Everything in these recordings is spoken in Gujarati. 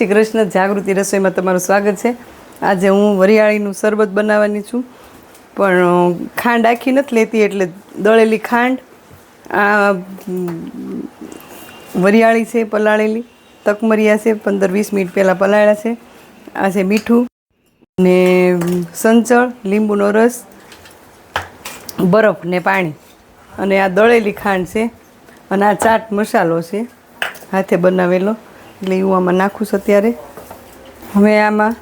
શ્રી કૃષ્ણ જાગૃતિ રસોઈમાં તમારું સ્વાગત છે. આજે હું વરિયાળીનું શરબત બનાવવાની છું. પણ ખાંડ આખી નથી લેતી એટલે દળેલી ખાંડ, આ વરિયાળી છે, પલાળેલી. તકમરિયા છે, પંદર વીસ મિનિટ પહેલાં પલાળ્યા છે. આ છે મીઠું ને સંચળ, લીંબુનો રસ, બરફ ને પાણી. અને આ દળેલી ખાંડ છે. અને આ ચાટ મસાલો છે. હાથે બનાવેલો. એટલે એવું આમાં નાખું છું અત્યારે. હવે આમાં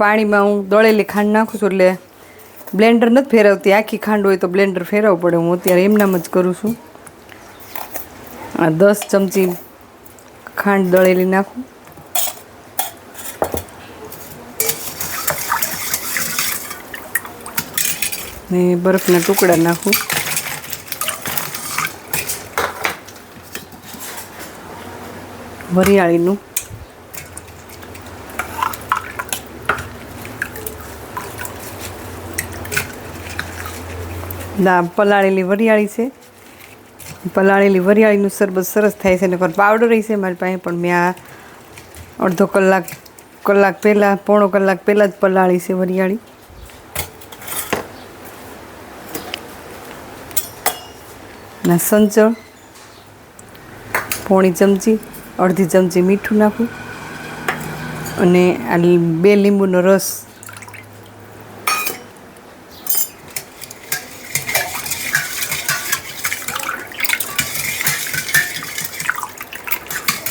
પાણીમાં હું દળેલી ખાંડ નાખું છું એટલે બ્લેન્ડર નથી ફેરવતી. આખી ખાંડ હોય તો બ્લેન્ડર ફેરવવું પડે. હું અત્યારે એમનામ જ કરું છું. આ દસ ચમચી ખાંડ દળેલી નાખું. ને બરફના ટુકડા નાખું. વરિયાળીનું. દા પલાળેલી વરિયાળી છે. પલાળેલી વરિયાળીનું શરબત સરસ થાય છે નકર પાવડર છે. મારી પાસે પણ મેં આ અડધો કલાક કલાક પહેલાં, પોણો કલાક પહેલાં જ પલાળી છે વરિયાળી. ના સંચળ, પોણી ચમચી. અડધી ચમચી મીઠું નાખું અને આ બે લીંબુનો રસ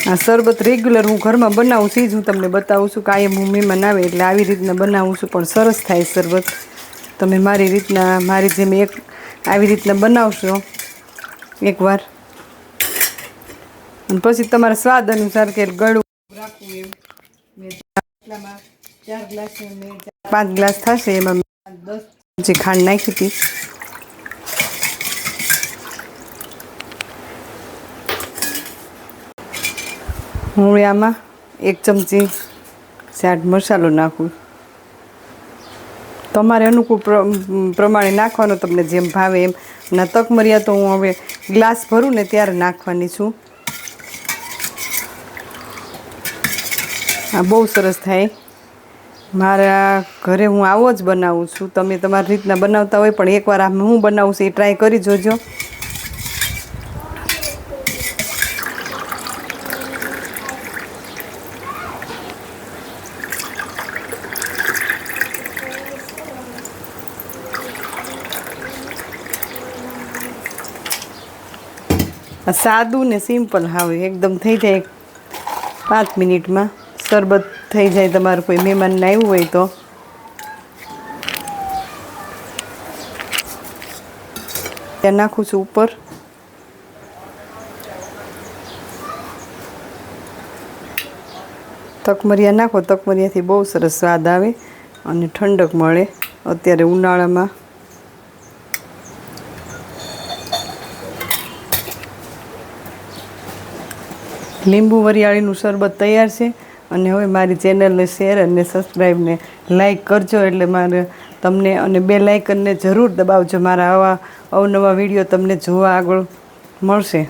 આ શરબત રેગ્યુલર હું ઘરમાં બનાવું છું જ હું તમને બતાવું છું, કાયમ હું મહેમાન આવે એટલે આવી રીતના બનાવું છું, પણ સરસ થાય શરબત. તમે મારી રીતના, મારી જેમ એક, આવી રીતના બનાવશો, એકવાર. અને પછી તમારા સ્વાદ અનુસાર કે ગળું રાખવું ચાર પાંચ ગ્લાસ થશે એમાં દસ ચમચી ખાંડ નાખી હતી. હું આમાં એક ચમચી ચાટ મસાલો નાખું. તમારે અનુકૂળ પ્રમાણે નાખવાનો તમને જેમ ભાવે એમ. ના તક મર્યા તો હું હવે ગ્લાસ ભરું ને ત્યારે નાખવાની છું. આ બહુ સરસ થાય. મારા ઘરે હું આવો જ બનાવું છું. તમે તમારી રીતના બનાવતા હોય પણ એકવાર હું બનાવું છું એ ટ્રાય કરી જોજો. સાદું ને સિમ્પલ હાવે એકદમ થઈ જાય પાંચ મિનિટમાં. શરબત થઈ જાય તમારું કોઈ મહેમાનને આવ્યું હોય તો. ત્યાં નાખું છું ઉપર. તકમરિયા નાખો, તકમરિયાથી બહુ સરસ સ્વાદ આવે અને ઠંડક મળે અત્યારે ઉનાળામાં. લીંબુ વરિયાળીનું શરબત તૈયાર છે. અને હવે મારી ચેનલને શેર અને સબસ્ક્રાઈબને લાઈક કરજો એટલે મારે તમને અને બે લાઇકનને જરૂર દબાવજો. મારા આવા અવનવા વીડિયો તમને જોવા આગળ મળશે.